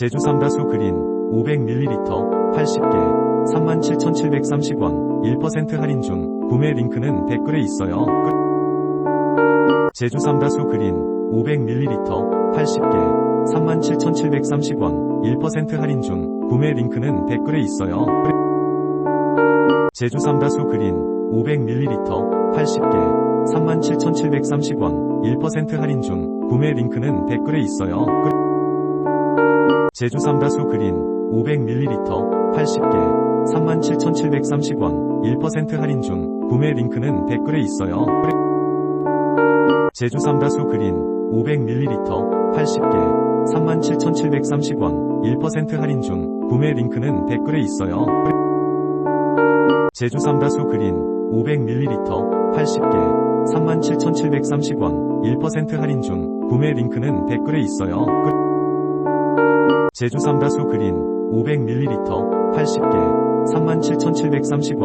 제주 삼다수 그린 500ml 80개 37,730원 1% 할인 중 구매 링크는 댓글에 있어요. 끝. 제주 삼다수 그린 500ml 80개 37,730원 1% 할인 중 구매 링크는 댓글에 있어요. 끝. 제주 삼다수 그린 500ml 80개 37,730원 1% 할인 중 구매 링크는 댓글에 있어요. 끝. 제주 삼다수 그린 500ml 80개 37,730원 1% 할인 중 구매 링크는 댓글에 있어요. 끝. 제주 삼다수 그린 500ml 80개 37,730원 1% 할인 중 구매 링크는 댓글에 있어요. 끝. 제주 삼다수 그린 500ml 80개 37,730원 1% 할인 중 구매 링크는 댓글에 있어요. 끝. 제주 삼다수 그린 500ml 80개 37,730원